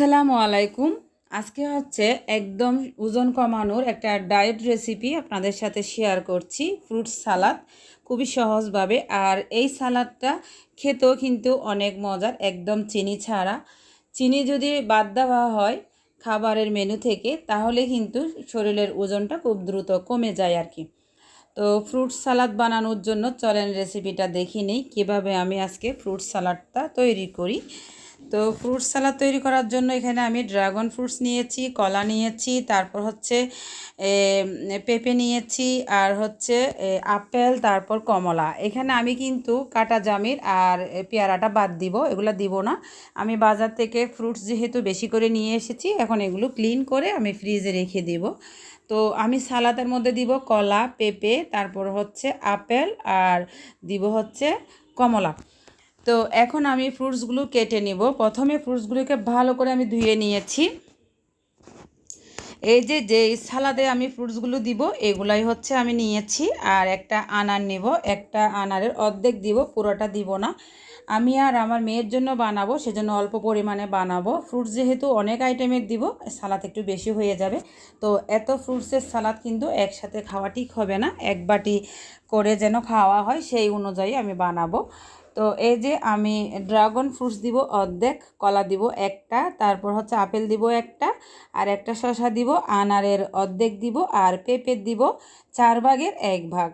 আসসালামু আলাইকুম। আজকে হচ্ছে একদম ওজন কমানোর একটা ডায়েট রেসিপি আপনাদের সাথে শেয়ার করছি ফ্রুট সালাদ খুবই সহজভাবে। আর এই সালাদটা খেতেও কিন্তু অনেক মজার, একদম চিনি ছাড়া। চিনি যদি বাদ দেওয়া হয় খাবারের মেনু থেকে, তাহলে কিন্তু শরীরের ওজনটা খুব দ্রুত কমে যায় আর কি। তো ফ্রুট সালাদ বানানোর জন্য চলেন রেসিপিটা দেখি নিই, কীভাবে আমি আজকে ফ্রুট সালাডটা তৈরি করি। তো ফ্রুট সালাদ তৈরি করার জন্য এখানে আমি ড্রাগন ফ্রুটস নিয়েছি, কলা নিয়েছি, তারপর হচ্ছে পেঁপে নিয়েছি, আর হচ্ছে আপেল, তারপর কমলা। এখানে আমি কিন্তু কাটা জামির আর পেয়ারাটা বাদ দিব, এগুলো দিব না। আমি বাজার থেকে ফ্রুটস যেহেতু বেশি করে নিয়ে এসেছি, এখন এগুলো ক্লিন করে আমি ফ্রিজে রেখে দিব। তো আমি সালাদের মধ্যে দিব কলা, পেঁপে, তারপর হচ্ছে আপেল, আর দিব হচ্ছে কমলা। তো এখন আমি ফ্রুটসগুলো কেটে নিব। প্রথমে ফ্রুটসগুলোকে ভালো করে আমি ধুয়ে নিয়েছি। এই যে যে সালাদে আমি ফ্রুটসগুলো দিব, এগুলাই হচ্ছে আমি নিয়েছি। আর একটা আনার নিব, একটা আনারের অর্ধেক দিব, পুরোটা দিব না। আমি আর আমার মেয়ের জন্য বানাবো, সেজন্য অল্প পরিমাণে বানাবো। ফ্রুটস যেহেতু অনেক আইটেমের দিব, সালাদ একটু বেশি হয়ে যাবে। তো এত ফ্রুটসের সালাদ কিন্তু একসাথে খাওয়া ঠিক হবে না। এক বাটি করে যেন খাওয়া হয়, সেই অনুযায়ী আমি বানাবো। তো এই যে আমি ড্রাগন ফ্রুটস দিব অর্ধেক, কলা দিব একটা, তারপর হচ্ছে আপেল দিব একটা, আর একটা শশা দিব, আনারের অর্ধেক দিব, আর পেঁপের দিব চার ভাগের এক ভাগ।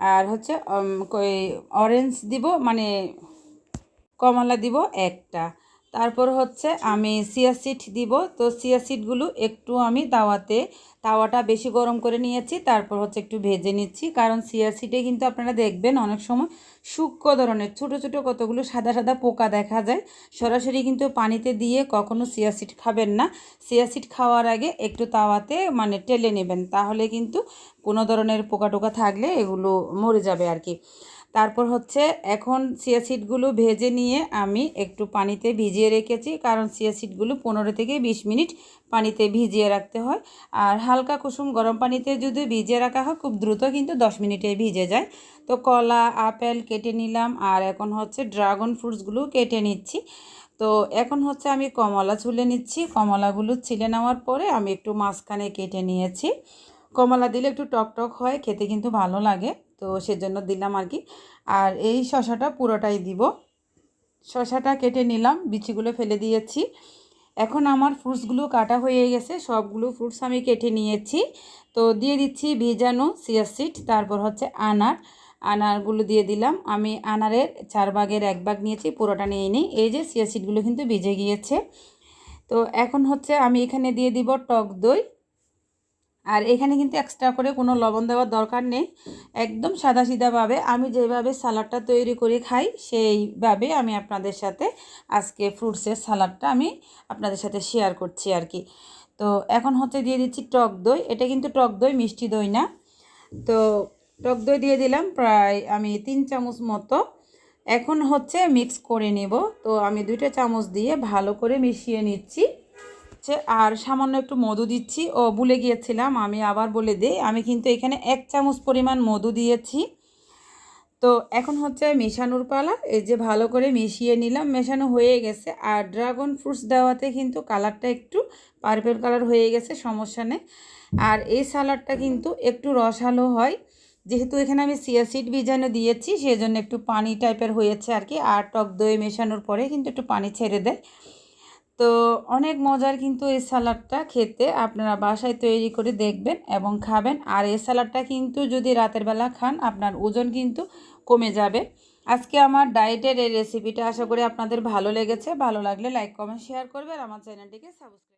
আর হচ্ছে অরেঞ্জ দিব মানে কমলা দিব একটা। তারপর হচ্ছে আমি সিয়া সিড দিব। তো সিয়া সিডগুলো একটু আমি তাওয়াতে, তাওয়াটা বেশি গরম করে নিয়েছি, তারপর হচ্ছে একটু ভেজে নিচ্ছি। কারণ সিয়া সিডে কিন্তু আপনারা দেখবেন অনেক সময় সূক্ষ্ম ধরনের, ছোট ছোট কতগুলো সাদা সাদা পোকা দেখা যায়। সরাসরি কিন্তু পানিতে দিয়ে কখনো সিয়া সিড খাবেন না। সিয়া সিড খাওয়ার আগে একটু তাওয়াতে মানে টেলে নেবেন। তাহলে কিন্তু কোনো ধরনের পোকা টোকা থাকলে এগুলো মরে যাবে আর কি। তারপর হচ্ছে এখন চিয়া সিডগুলো ভেজে নিয়ে আমি একটু পানিতে ভিজিয়ে রেখেছি, কারণ চিয়া সিডগুলো পনেরো থেকে বিশ মিনিট পানিতে ভিজিয়ে রাখতে হয়। আর হালকা কুসুম গরম পানিতে যদি ভিজিয়ে রাখা হয়, খুব দ্রুত কিন্তু দশ মিনিটে ভিজে যায়। তো কলা, আপেল কেটে নিলাম, আর এখন হচ্ছে ড্রাগন ফ্রুটসগুলো কেটে নিচ্ছি। তো এখন হচ্ছে আমি কমলা ছুলে নিচ্ছি। কমলাগুলো ছিলে নেওয়ার পরে আমি একটু মাঝখানে কেটে নিয়েছি। কমলা দিলে একটু টক টক হয়, খেতে কিন্তু ভালো লাগে, তো সেজন্য দিলাম আর কি। আর এই শশাটা পুরোটাই দিব। শশাটা কেটে নিলাম, বিচিগুলো ফেলে দিয়েছি। এখন আমার ফ্রুটসগুলো কাটা হয়ে গেছে, সবগুলো ফ্রুটস আমি কেটে নিয়েছি। তো দিয়ে দিচ্ছি ভিজানো সিয়া সিড, তারপর হচ্ছে আনার। আনারগুলো দিয়ে দিলাম। আমি আনারের চার ভাগের এক ভাগ নিয়েছি, পুরোটা নিয়ে নিই। এই যে সিয়া সিডগুলো কিন্তু ভিজে গিয়েছে। তো এখন হচ্ছে আমি এখানে দিয়ে দিব টক দই। আর এখানে কিন্তু এক্সট্রা করে কোনো লবণ দেওয়ার দরকার নেই। একদম সাদা সিধাভাবে আমি যেভাবে সালাডটা তৈরি করে খাই, সেইভাবে আমি আপনাদের সাথে আজকে ফ্রুটসের সালাডটা আমি আপনাদের সাথে শেয়ার করছি আর কি। তো এখন হচ্ছে দিয়ে দিচ্ছি টক দই। এটা কিন্তু টক দই, মিষ্টি দই না। তো টক দই দিয়ে দিলাম প্রায় আমি তিন চামচ মতো। এখন হচ্ছে মিক্স করে নেব। তো আমি দুইটা চামচ দিয়ে ভালো করে মিশিয়ে নিচ্ছি। হচ্ছে, আর সামান্য একটু মধু দিচ্ছি। ও ভুলে গিয়েছিলাম, আমি আবার বলে দিই, আমি কিন্তু এখানে এক চামচ পরিমাণ মধু দিয়েছি। তো এখন হচ্ছে মেশানোর পালা, এই যে ভালো করে মিশিয়ে নিলাম, মেশানো হয়ে গেছে। আর ড্রাগন ফ্রুটস দেওয়াতে কিন্তু কালারটা একটু পার্পেল কালার হয়ে গেছে, সমস্যা নেই। আর এই সালাডটা কিন্তু একটু রসালো হয়। যেহেতু এখানে আমি সিয়াসিড বীজাণু দিয়েছি সেই জন্য একটু পানি টাইপের হয়েছে আর কি। আর টক দই মেশানোর পরে কিন্তু একটু পানি ছেড়ে দেয়। তো অনেক মজার কিন্তু এই স্যালাডটা খেতে। আপনারা বাসায় তৈরি করে দেখবেন এবং খাবেন। আর এই স্যালাডটা কিন্তু যদি রাতের বেলা খান, আপনার ওজন কিন্তু কমে যাবে। আজকে আমার ডায়েটের এই রেসিপিটা আশা করি আপনাদের ভালো লেগেছে। ভালো লাগলে লাইক কমেন্ট শেয়ার করবেন। আমার চ্যানেলটিকে সাবস্ক্রাইব